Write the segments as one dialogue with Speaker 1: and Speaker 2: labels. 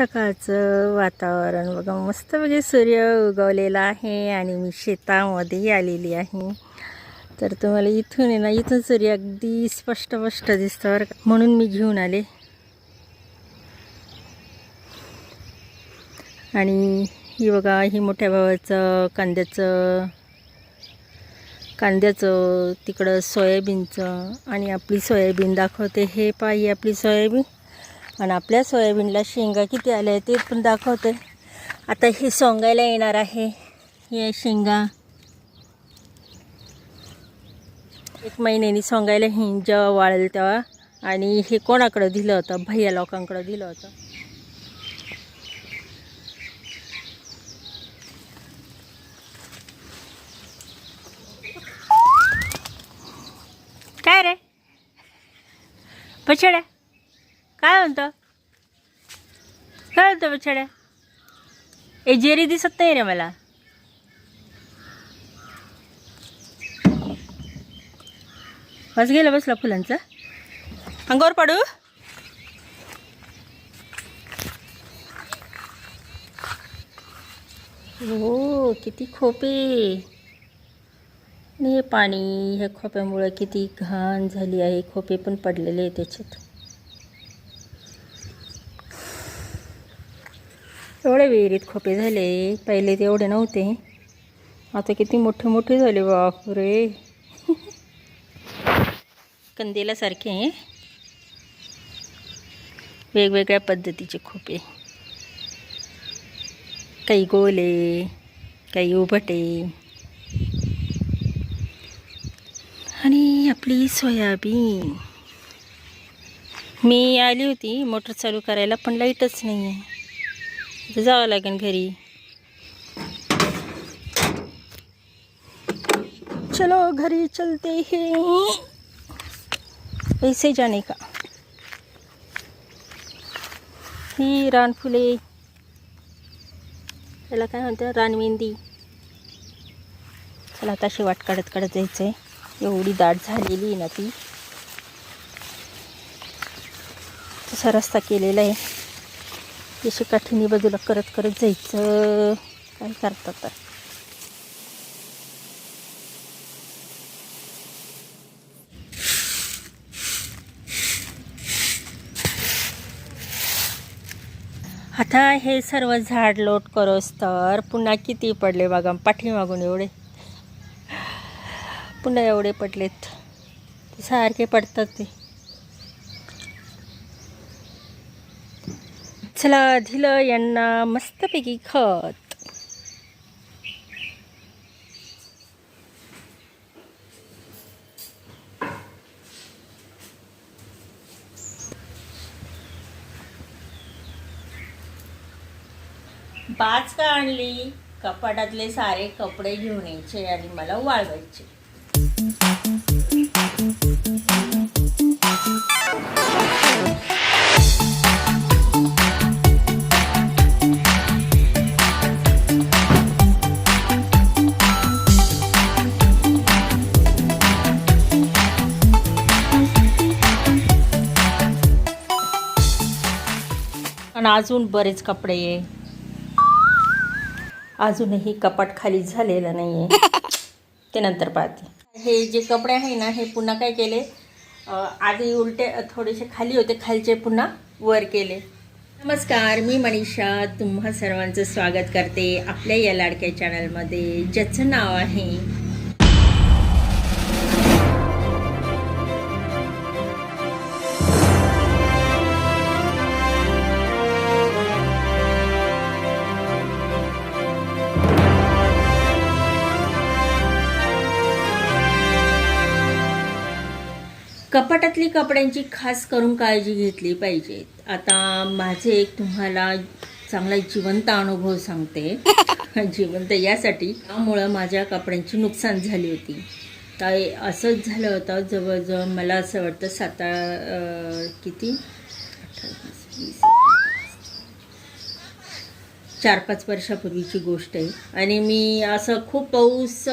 Speaker 1: सकाळचं वातावरण बघा मस्त म्हणजे सूर्य उगवलेला आहे आणि मी शेतामध्येही आलेली आहे. तर तुम्हाला इथून आहे ना इथून सूर्य अगदी स्पष्ट स्पष्ट दिसतं बरं म्हणून मी घेऊन आले. आणि ही बघा ही मोठ्या भावाचं कांद्याचं कांद्याचं तिकडं सोयाबीनचं आणि आपली सोयाबीन दाखवते. हे पाही आपली सोयाबीन. आणि आपल्या सोयाबीनला शेंगा किती आल्या ते पण दाखवते. आता हे सोंगायला येणार आहे. हे शेंगा. एक महिन्यानी सोंगायला हे जेव्हा वाळेल तेव्हा. आणि हे कोणाकडं दिलं होतं? भैया लोकांकडं दिलं होतं. काय रे? पछड्या. काय म्हणतो? काय म्हणतो पछड्या ए जेरी दिसत नाही रे मला. बस गेलं बसला फुलांचं. अंगावर पाडू? हो किती खोपे. हे पाणी ह्या खोप्यामुळं किती घाण झाली आहे. खोपे पण पडलेले आहे त्याच्यात एवढे विहिरीत खोपे झाले. पहिले ते एवढे नव्हते. आता किती मोठे मोठे झाले बापरे. कंदिलासारखे वेगवेगळ्या पद्धतीचे खोपे. काही गोले काही उभटे. आणि आपली सोयाबीन. मी आली होती मोटर चालू करायला पण लाईटच नाही आहे आता जावं लागेल घरी. चलो घरी चलते हैं. ऐसे जाने का? ही रानफुले. त्याला काय म्हणतात? रानमेंदी. चला आता अशी वाट काढत काढत जायचं आहे एवढी दाट झालेली आहे ना ती. तसा रस्ता केलेला आहे. जशी काठीने बाजूला करत करत जायचं. काय करतात तर आता हे सर्व झाड लोट करोस तर पुन्हा किती पडले बघा पाठीमागून एवढे. पुन्हा एवढे पडलेत. ते सारखे पडतात ते. चला दिलं यांना मस्तपैकी खत. बाज का आणली? कपाटातले सारे कपडे घेऊन यायचे आणि मला वाळवायचे. अजून बरेच कपडे आहे अजूनही कपाट खाली झालेलं नाही आहे ते नंतर पाहते. हे जे कपडे आहे ना हे पुन्हा काय केले? आधी उलटे थोडेसे खाली होते खालचे पुन्हा वर केले. नमस्कार मी मनीषा. तुम्हा सर्वांचं स्वागत करते आपल्या या लाडक्या चॅनलमध्ये ज्याचं नाव आहे कपाटातली कपड्यांची खास करून काळजी घेतली पाहिजे. आता माझे एक तुम्हाला चांगला जिवंत अनुभव सांगते. जिवंत यासाठी त्यामुळं माझ्या कपड्यांची नुकसान झाली होती. तर असंच झालं होतं जवळजवळ मला असं वाटतं साता किती? वीस, चार पाच वर्षापूर्वीची गोष्ट आहे. आणि मी असं खूप पाऊस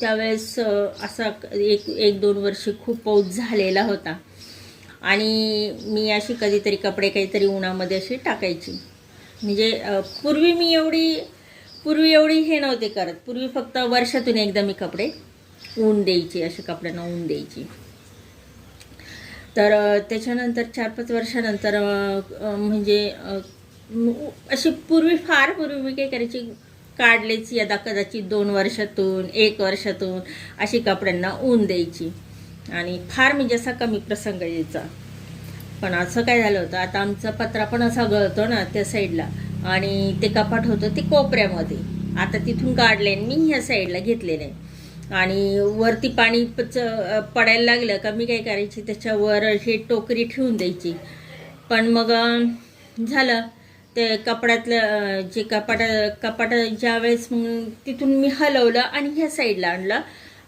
Speaker 1: त्यावेळेस असा एक एक दोन वर्ष खूप पाऊस झालेला होता. आणि मी अशी कधीतरी कपडे काहीतरी उन्हामध्ये अशी टाकायची. म्हणजे पूर्वी मी एवढी पूर्वी एवढी हे नव्हते करत. पूर्वी फक्त वर्षातून एकदा मी कपडे ऊन द्यायची असे कपड्यांना ऊन द्यायची. तर त्याच्यानंतर चार पाच वर्षानंतर म्हणजे अशी पूर्वी फार पूर्वी मी काय करायची? काढलेच यदा कदाचित दोन वर्षातून एक वर्षातून अशी कपड्यांना ऊन द्यायची. आणि फार म्हणजे असा कमी प्रसंग यायचा. पण असं काय झालं होतं? आता आमचा पत्रा पण असा गळतो ना त्या साईडला. आणि ते कपाट होतं ते कोपऱ्यामध्ये. आता तिथून काढले आणि मी ह्या साईडला घेतलेलं. आहे आणि वरती पाणी पच- पडायला लागलं का मी काय करायची? त्याच्यावर हे टोकरी ठेवून द्यायची. पण मग झालं. ते कपड्यातलं जे कपाट कपाट ज्या वेळेस मग तिथून मी हलवलं आणि ह्या साईडला आणलं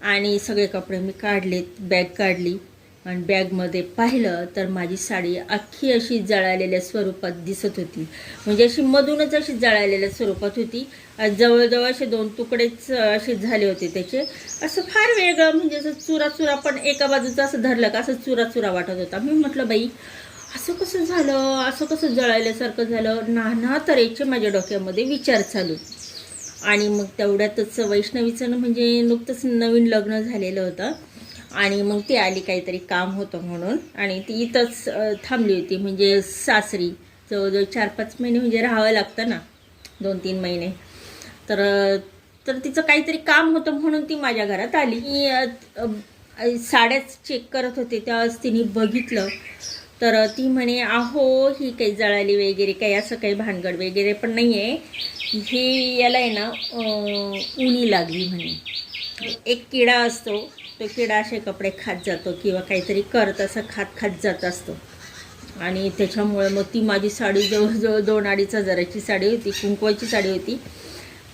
Speaker 1: आणि सगळे कपडे मी काढलेत बॅग काढली. आणि बॅगमध्ये पाहिलं तर माझी साडी अख्खी अशी जळालेल्या स्वरूपात दिसत होती. म्हणजे अशी मधूनच अशी जळालेल्या स्वरूपात होती. जवळजवळ असे दोन तुकडेच असे झाले होते त्याचे. असं फार वेगळं म्हणजे असं चुरा चुरा पण एका बाजूचं असं धरलं का असं चुरा चुरा वाटत होता. मी म्हटलं बाई असं कसं झालं? असं कसं जळायल्यासारखं झालं? नाना तऱ्हेचे माझ्या डोक्यामध्ये विचार चालू. आणि मग तेवढ्यातच वैष्णवीचं म्हणजे नुकतंच नवीन लग्न झालेलं होतं. आणि मग ती आली काहीतरी काम होतं म्हणून. आणि ती इथंच थांबली होती. म्हणजे सासरी. जवळजवळ चार पाच महिने म्हणजे राहावं लागतं ना. दोन तीन महिने. तर तर तिचं काहीतरी काम होतं म्हणून ती माझ्या घरात आली. मी साड्याच चेक करत होते. त्यावेळेस तिने बघितलं. तर ती म्हणे अहो ही काही जळाली वगैरे काही असं काही भानगड वगैरे पण नाही आहे ही याला आहे ना उणी लागली म्हणे. एक किडा असतो तो किडा असे कपडे खात जातो किंवा काहीतरी करत असं खात खात जात असतो. आणि त्याच्यामुळे मग ती माझी साडी जवळजवळ दोन अडीच हजाराची साडी होती कुंकवाची साडी होती.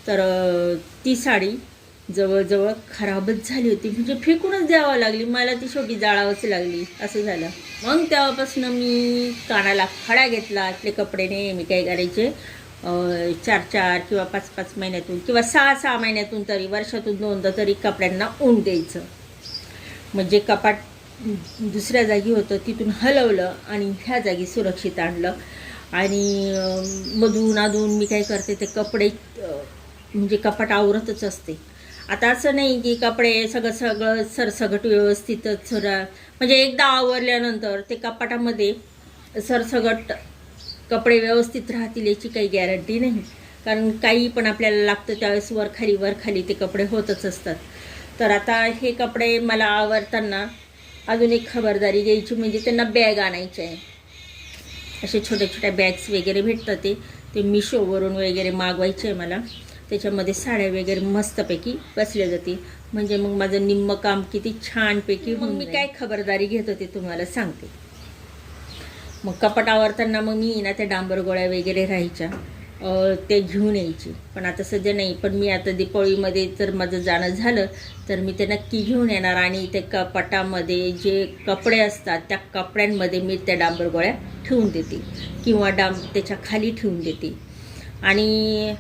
Speaker 1: तर ती साडी जवळजवळ खराबच झाली होती. म्हणजे फेकूनच द्यावं लागली. मला ती शेवटी जाळावंच लागली. असं झालं. मग तेव्हापासून मी कानाला खडा घेतला. आपले कपडे नेहमी काय करायचे? चार चार किंवा पाच पाच महिन्यातून किंवा सहा सहा महिन्यातून तरी वर्षातून दोनदा तरी कपड्यांना ऊन द्यायचं. म्हणजे कपाट दुसऱ्या जागी होतं तिथून हलवलं आणि ह्या जागी सुरक्षित आणलं. आणि मधून अधून मी काय करते ते कपडे म्हणजे कपाट आवरतच असते. आता असं नाही की कपडे सगळं सगळं सरसगट व्यवस्थितच रा म्हणजे एकदा आवरल्यानंतर ते कपाटामध्ये सरसगट कपडे व्यवस्थित राहतील याची काही गॅरंटी नाही. कारण काही पण आपल्याला लागतं त्यावेळेस वर खाली ते कपडे होतच असतात. तर आता हे कपडे मला आवरताना अजून एक खबरदारी घ्यायची म्हणजे त्यांना बॅग आणायची आहे. असे छोट्या छोट्या बॅग्स वगैरे भेटतात ते. ते मिशोवरून वगैरे मागवायचे आहे मला. त्याच्यामध्ये साड्या वगैरे मस्तपैकी बसल्या जातील. म्हणजे मग माझं निम्म काम किती छानपैकी मग मी काय खबरदारी घेत होते तुम्हाला सांगते. मग कपाट आवरताना मग मी ना त्या डांबर गोळ्या वगैरे राहायच्या. ते घेऊन यायची. पण आता सध्या नाही. पण मी आता दीपावळीमध्ये जर माझं जाणं झालं तर मी ते नक्की घेऊन येणार आणि ते कपाटामध्ये जे कपडे असतात त्या कपड्यांमध्ये मी त्या डांबर गोळ्या ठेवून देते. किंवा डांब त्याच्याखाली ठेवून देते. आणि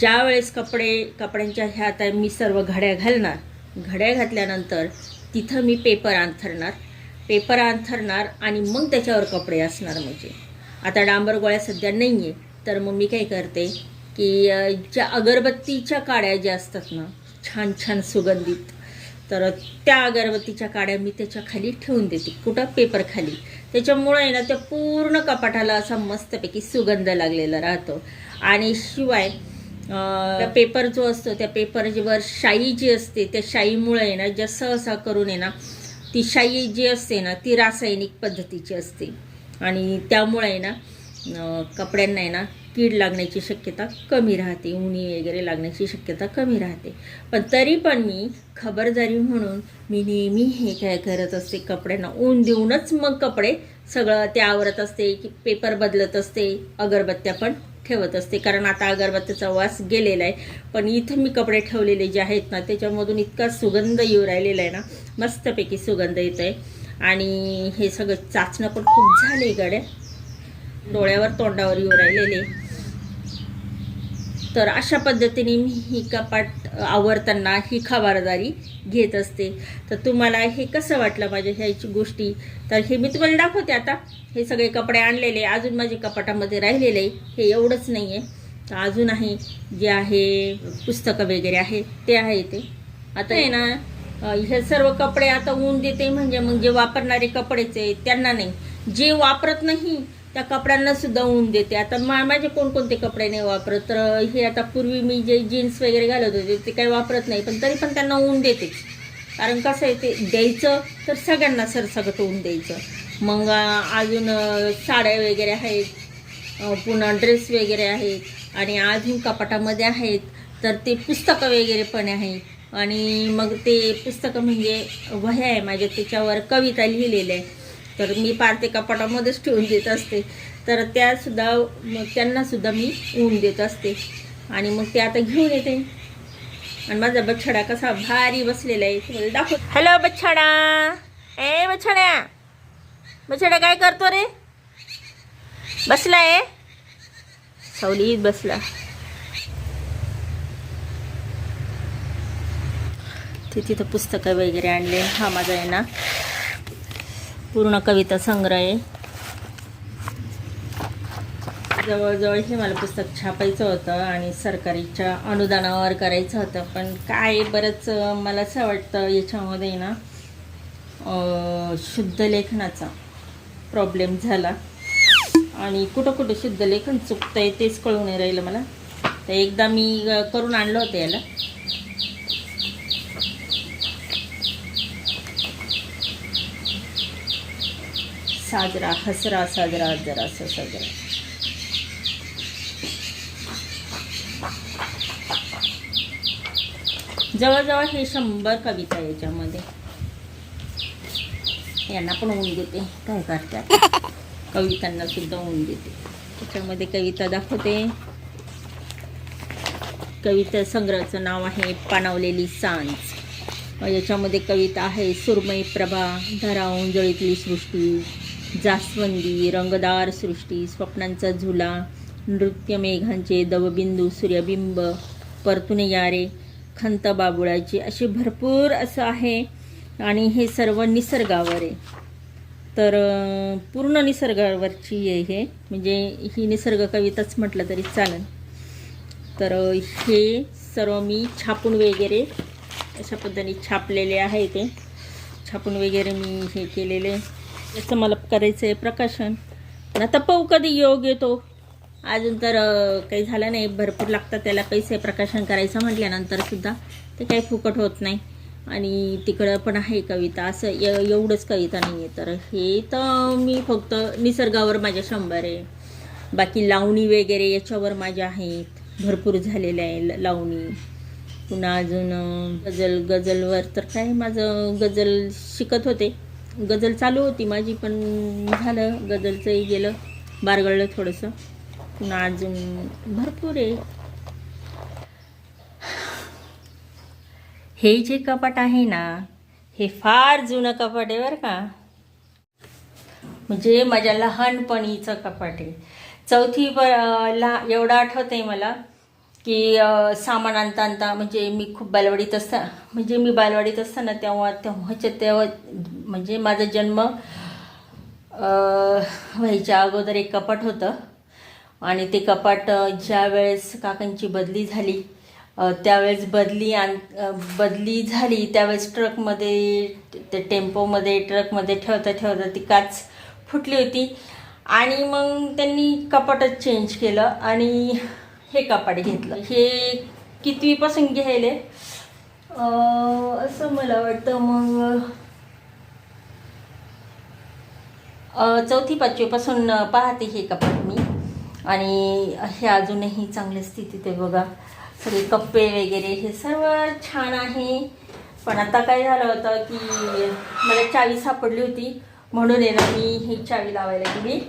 Speaker 1: ज्या वेळेस कपडे कपड्यांच्या ह्या आता मी सर्व घड्या घालणार घड्या घातल्यानंतर तिथं मी पेपर अंथरणार पेपर अंथरणार आणि मग त्याच्यावर कपडे असणार म्हणजे. आता डांबर गोळ्या सध्या नाही आहे तर मग मी काय करते की ज्या अगरबत्तीच्या काड्या ज्या असतात ना छान छान सुगंधित तर त्या अगरबत्तीच्या काड्या मी त्याच्याखाली ठेवून देते कुठं? पेपर खाली. त्याच्यामुळे आहे ना त्या पूर्ण कपाटाला असा मस्तपैकी सुगंध लागलेला राहतो. आणि शिवाय त्या पेपर जो असतो त्या पेपरवर शाई जी असते त्या शाईमुळे आहे ना ज्या सहसा करून आहे ना ती शाई जी असते ना ती रासायनिक पद्धतीची असते. आणि त्यामुळे आहे ना कपड्यांना आहे ना कीड लागण्याची शक्यता कमी राहते उणी वगैरे लागण्याची शक्यता कमी राहते. पण तरी पण मी खबरदारी म्हणून मी नेहमी हे काय करत असते कपड्यांना ऊन देऊनच मग कपडे सगळं ते आवरत असते की पेपर बदलत असते अगरबत्त्या पण ठेवत असते. कारण आता अगरबत्तीचा वास गेलेला आहे. पण इथं मी कपडे ठेवलेले जे आहेत ना त्याच्यामधून इतका सुगंध येऊ राहिलेला आहे ना मस्तपैकी सुगंध येत आहे आणि हे सगळं चाचणं पण खूप झाले गड्या डोळ्यावर तोंडावर येऊ राहिलेले. तर अशा पद्धतीने मी ही कपाट आवरताना ही खबरदारी घेत असते. तर तुम्हाला हे कसं वाटलं माझ्या ह्याची गोष्टी? तर हे मी तुम्हाला दाखवते आता. हे सगळे कपडे आणलेले अजून माझे कपाटामध्ये राहिलेले आहे. हे एवढंच नाही आहे तर अजून आहे जे आहे पुस्तकं वगैरे आहे ते आहे ते आता आहे ना हे सर्व कपडे आता ऊन देते. म्हणजे मग जे वापरणारे कपडेच आहे त्यांना नाही. जे वापरत नाही त्या कपड्यांना सुद्धा ऊन देते. आता मा माझे कोणकोणते कपडे नाही वापरत तर हे आता पूर्वी मी जे जीन्स वगैरे घालत होते ते काही वापरत नाही पण तरी पण त्यांना ऊन देते. कारण कसं आहे ते द्यायचं तर सगळ्यांना सरसकट ऊन द्यायचं. मग अजून साड्या वगैरे आहेत पुन्हा ड्रेस वगैरे आहेत आणि अजून कपाटामध्ये आहेत तर ते पुस्तकं वगैरे पण आहेत आणि मग ते पुस्तकं म्हणजे वह्या आहे माझ्या त्याच्यावर कविता लिहिलेल्या आहे. तर मी पार ते कपाटामध्येच ठेवून देत असते. तर त्यासुद्धा मग त्यांनासुद्धा मी ऊन देत असते. आणि मग ते आता घेऊन येते. आणि माझा बछडा कसा भारी बसलेला आहे. तुम्हाला दाखव हॅलो बछडा. ए बछड्या. बछड्या काय करतो रे? बसला आहे? सावलीत बसला. ते तिथं पुस्तकं वगैरे आणले. हा माझा आहे ना. पूर्ण कविता संग्रह आहे. जवळजवळ हे मला पुस्तक छापायचं होतं आणि सरकारीच्या अनुदानावर करायचं होतं. पण काय बरंच मला असं वाटतं याच्यामध्ये ना शुद्ध लेखनाचा प्रॉब्लेम झाला. आणि कुठं कुठं शुद्ध लेखन चुकतं आहे तेच कळून नाही राहिलं मला. तर एकदा मी करून आणलं होतं याला. साजरा हसरा साजरा जरासा साजरा. जवळजवळ हे शंभर कविता याच्यामध्ये. यांना पण ऊन देते. काय करतात? कवितांना सुद्धा ऊन देते. त्याच्यामध्ये कविता दाखवते. कविता संग्रहाचं नाव आहे पाणावलेली सांज. याच्यामध्ये कविता आहे सुरमई प्रभा धरा उंजळीतली सृष्टी. जास्वंदी रंगदार सृष्टी स्वप्नांचा झुला नृत्य मेघांचे दवबिंदू सूर्यबिंब परतुने यारे खंत बाबुळाची अशी भरपूर असं आहे. आणि हे सर्व निसर्गावर आहे. तर पूर्ण निसर्गावरची आहे हे म्हणजे ही निसर्ग कविताच म्हटलं तरी चालेल. तर हे सर्व मी छापून वगैरे अशा पद्धतीने छापलेले आहे ते. छापून वगैरे मी हे केलेले. याचं मला करायचं आहे प्रकाशन. पण आता पाहू कधी योग येतो. अजून तर काही झालं नाही. भरपूर लागतात त्याला पैसे प्रकाशन करायचं म्हटल्यानंतर सुद्धा. ते काही फुकट होत नाही. आणि तिकडं पण आहे कविता. असं य एवढंच कविता नाही आहे तर हे तर मी फक्त निसर्गावर माझ्या शंभर आहे. बाकी लावणी वगैरे याच्यावर माझ्या आहेत. भरपूर झालेल्या आहे ल- लावणी. पुन्हा अजून गजल गजलवर तर काय माझं गजल शिकत होते. गजल चालू होती माझी पण झालं गजलचंही गेलं बारगळलं थोडंसं. पुन्हा अजून भरपूर आहे. हे जे कपाट आहे ना हे फार जुनं कपाट आहे बरं का. म्हणजे माझ्या लहानपणीचं कपाट आहे. चौथी प ला एवढं आठवतं आहे मला. की सामान आणता आणता म्हणजे मी खूप बालवाडीत असता म्हणजे मी बालवाडीत असताना तेव्हा तेव्हाच्या तेव्हा म्हणजे माझा जन्म व्हायच्या अगोदर एक कपाट होतं. आणि ते कपाट ज्या वेळेस काकांची बदली झाली त्यावेळेस बदली आण बदली झाली त्यावेळेस ट्रकमध्ये ते टेम्पोमध्ये ट्रकमध्ये ठेवता ठेवता ती काच फुटली होती. आणि मग त्यांनी कपाटच चेंज केलं. आणि हे कपाट घेतलं. हे कितवीपासून घ्यायले? अ, असं मला वाटतं मग अ, चौथी पाचवीपासून पाहते हे कपाट मी. आणि हे अजूनही चांगल्या स्थितीत आहे बघा. सगळे कप्पे वगैरे हे सर्व छान आहे. पण आता काय झालं होतं की मला चावी सापडली होती. म्हणून आहे ना मी ही चावी लावायला गेली.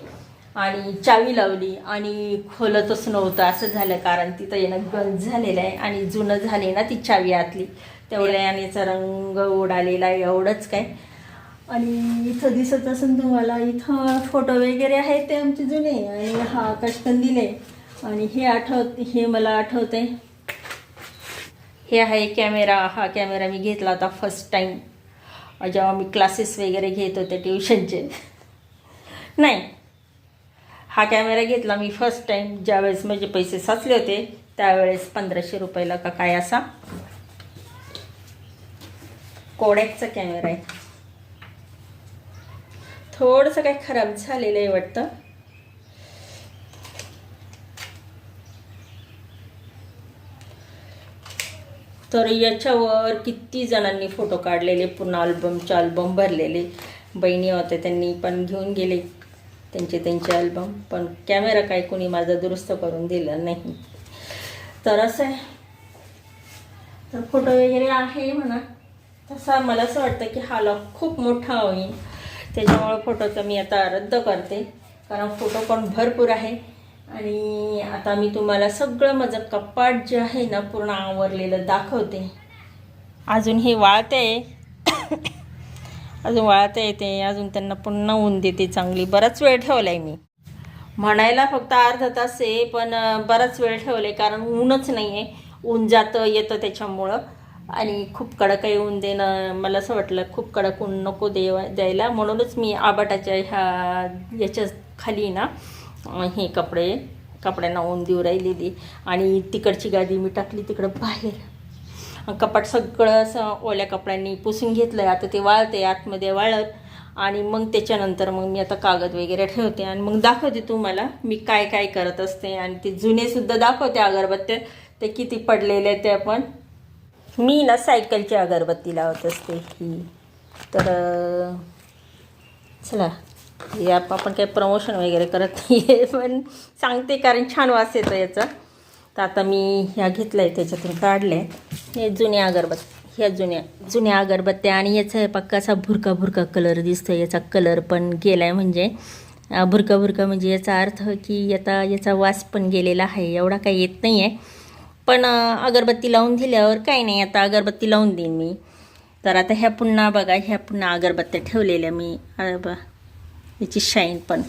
Speaker 1: आणि चावी लावली आणि खोलतच नव्हतं. असं झालं कारण तिथं येणं गंज झालेलं आहे आणि जुनं झाले ना ती चावी आतली. तेवढ्या यानेचा रंग उडालेला आहे एवढंच काय. आणि इथं दिसत असेल तुम्हाला इथं फोटो वगैरे आहेत ते आमचे जुने आणि हा कटकन दिले आणि हे आठवत हे मला आठवते हे आहे कॅमेरा हा कॅमेरा मी घेतला होता फर्स्ट टाईम जेव्हा मी क्लासेस वगैरे घेत होते ट्युशनचे नाही हा कॅमेरा घेतला मी फर्स्ट टाईम ज्यावेळेस माझे पैसे साचले होते त्यावेळेस पंधराशे रुपयाला का काय असा? कोडॅकचा कॅमेरा आहे. थोडंसं काय खराब झालेलं आहे वाटतं. तर याच्यावर किती जणांनी फोटो काढलेले पूर्ण अल्बमचे अल्बम भरलेले. बहिणी होते त्यांनी पण घेऊन गेले. त्यांचे त्यांचे अल्बम पण कॅमेरा काय कोणी माझा दुरुस्त करून दिला नाही. तर असं आहे. तर फोटो वगैरे आहे म्हणा. तसा मला असं वाटतं की हा लॉक खूप मोठा होईल. त्याच्यामुळं फोटोचं मी आता रद्द करते. कारण फोटो पण भरपूर आहे. आणि आता मी तुम्हाला सगळं माझं कपाट जे आहे ना पूर्ण आवरलेलं दाखवते. अजून हे वाळते अजून वाळता येते अजून त्यांना पुन्हा ऊन देते चांगली. बराच वेळ ठेवला आहे मी. म्हणायला फक्त अर्धा तास आहे पण बराच वेळ ठेवला आहे कारण ऊनच नाही आहे ऊन जातं येतं त्याच्यामुळं. आणि खूप कडक आहे ऊन देणं. मला असं वाटलं खूप कडक ऊन नको देव द्यायला. म्हणूनच मी आबाटाच्या ह्या याच्या खाली ना हे कपडे कपड्यांना ऊन देऊ राहिलेली. आणि तिकडची गादी मी टाकली तिकडं बाहेर. कपाट सगळं असं ओल्या कपड्यांनी पुसून घेतलं आहे आता ते वाळते आतमध्ये वाळत. आणि मग त्याच्यानंतर मग मी आता कागद वगैरे ठेवते आणि मग दाखवते तुम्हाला मी काय काय करत असते. आणि ते जुनेसुद्धा दाखवते अगरबत्त्या. ते किती पडलेले ते पण मी ना सायकलची अगरबत्ती लावत असते ही. तर चला. हे आपण काही प्रमोशन वगैरे करत नाही आहे पण सांगते कारण छान वास येतो याचा. तर आता मी ह्या घेतल्या आहे त्याच्यातून काढल्या. हे जुन्या अगरबत्ती ह्या जुन्या जुन्या अगरबत्त्या आणि याचा पक्का असा भुरका भुरका कलर दिसतो याचा कलर पण गेला आहे म्हणजे भुरका भुरका म्हणजे याचा अर्थ की आता याचा वास पण गेलेला आहे एवढा काही येत नाही आहे पण अगरबत्ती लावून दिल्यावर काही नाही आता अगरबत्ती लावून देईन मी. तर आता ह्या पुन्हा बघा ह्या पुन्हा अगरबत्त्या ठेवलेल्या मी. याची शाईन पण.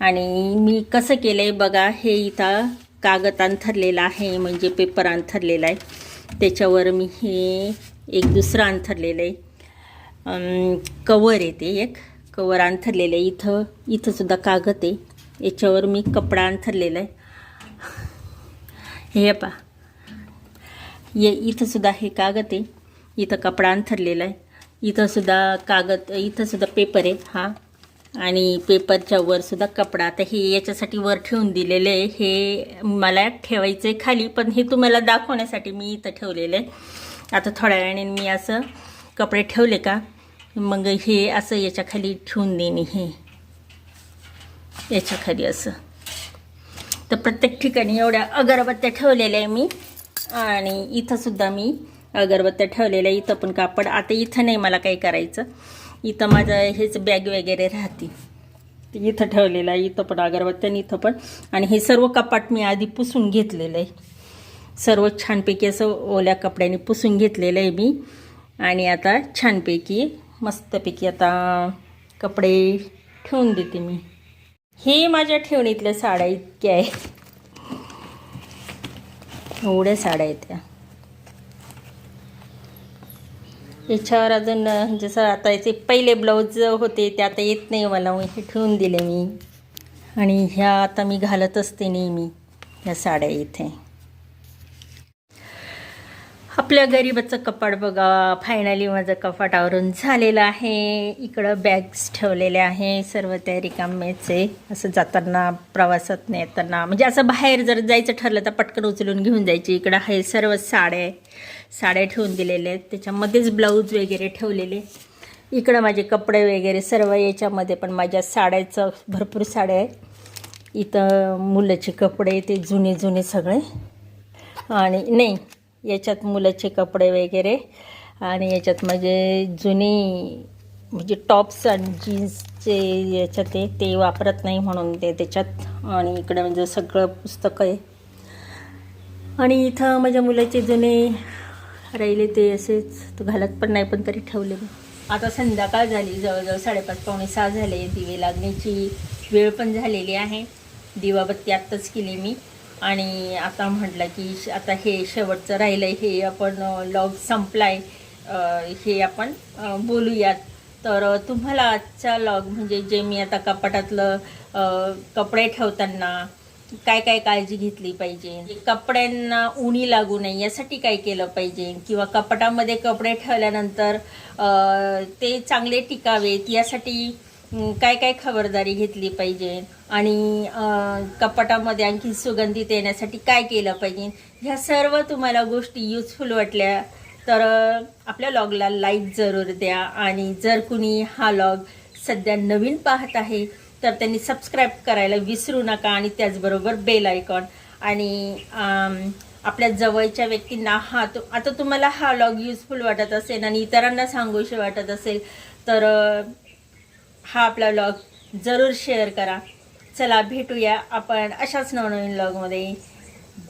Speaker 1: आणि मी कसं केलं आहे बघा हे इथं कागद अंथरलेलं आहे म्हणजे पेपर अंथरलेला आहे. त्याच्यावर मी हे एक दुसरं अंथरलेलं आहे. कवर आहे ते एक. कवर अंथरलेलं आहे. इथं इथंसुद्धा कागद आहे. याच्यावर मी कपडा अंथरलेला आहे. हे पा ये इथंसुद्धा हे कागद आहे. इथं कपडा अंथरलेला आहे. इथंसुद्धा कागद इथंसुद्धा पेपर आहे. हा. आणि पेपरच्या वर सुद्धा कपडा. आता हे याच्यासाठी वर ठेवून दिलेलं आहे. हे मला ठेवायचं आहे खाली पण हे तुम्हाला दाखवण्यासाठी मी इथं ठेवलेलं आहे. आता थोड्या वेळाने मी असं कपडे ठेवले का? मग हे असं याच्या खाली ठेवून देईन हे. याच्या खाली असं. तर प्रत्येक ठिकाणी एवढ्या अगरबत्त्या ठेवलेल्या आहे मी. आणि इथंसुद्धा मी अगरबत्त्या ठेवलेल्या इथं पण कापड. आता इथं नाही मला काही करायचं. इथं माझं हेच बॅग वगैरे राहते. इथं ठेवलेलं आहे इथं पण अगरबत्त्या आणि इथं पण. आणि हे सर्व कपाट मी आधी पुसून घेतलेलं आहे. सर्व छानपैकी असं ओल्या कपड्याने पुसून घेतलेलं आहे मी. आणि आता छानपैकी मस्तपैकी आता कपडे ठेवून देते मी. हे माझ्या ठेवणीतल्या साड्या इतक्या आहेत. एवढ्या साड्या आहेत त्या. याच्यावर अजून जसं आता याचे पहिले ब्लाऊज होते ते आता येत नाही मला. मग हे ठेवून दिले मी. आणि ह्या आता मी घालत असते नेहमी ह्या साड्या इथे. आपल्या गरीबाचं कपाट बघा. फायनली माझं कपाट आवरून झालेलं आहे. इकडं बॅग्स ठेवलेले आहे. सर्व त्या रिकामेचे असं जाताना प्रवासात नेताना. म्हणजे असं बाहेर जर जायचं ठरलं तर पटकन उचलून घेऊन जायची. इकडं आहे सर्व साड्या. साड्या ठेवून दिलेल्या आहेत. त्याच्यामध्येच ब्लाऊज वगैरे ठेवलेले. इकडं माझे कपडे वगैरे सर्व याच्यामध्ये पण माझ्या साड्याचं भरपूर साड्या आहेत. इथं मुलाचे कपडे ते जुने जुने सगळे. आणि नाही याच्यात मुलाचे कपडे वगैरे आणि याच्यात माझे जुने म्हणजे टॉप्स आणि जीन्सचे याच्यात ते ते वापरत नाही म्हणून ते त्याच्यात. आणि इकडे म्हणजे सगळं पुस्तकं आहे. आणि इथं माझ्या मुलाचे जुने राहिले ते असेच. तो घालत पण नाही पण तरी ठेवले मी. आता संध्याकाळ झाली जवळजवळ साडेपाच पावणे सहा झाले. दिवे लागण्याची वेळ पण झालेली आहे. दिवाबत्ती आत्ताच केली मी. आणि आता म्हटलं की श- आता हे शेवटचं राहिलं आहे हे आपण लॉग संपलाय हे आपण बोलूयात. तर तुम्हाला आजचा लॉग म्हणजे जे मी आता कपाटातलं कपडे ठेवताना काय काय काळजी घेतली पाहिजे? कपड्यांना उणी लागू नये यासाठी काय केलं पाहिजे? किंवा कपाटामध्ये कपडे ठेवल्यानंतर ते चांगले टिकावेत यासाठी काय काय खबरदारी घेतली पाहिजे आणि कपाटामध्ये आणखी सुगंधित येण्यासाठी काय केलं पाहिजे ह्या सर्व तुम्हाला गोष्टी युजफुल वाटल्या. तर आपल्या लॉगला लाईक जरूर द्या आणि जर कुणी हा लॉग सध्या नवीन पाहत आहे तर त्यांनी सबस्क्राईब करायला विसरू नका आणि त्याचबरोबर बेल आयकॉन आणि आपल्या जवळच्या व्यक्तींना हा तो आता तुम्हाला हा लॉग युजफुल वाटत असेल आणि इतरांना सांगूशी वाटत असेल तर हा आपला लॉग जरूर शेअर करा. चला भेटूया आपण अशाच नवनवीन लॉगमध्ये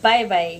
Speaker 1: बाय बाय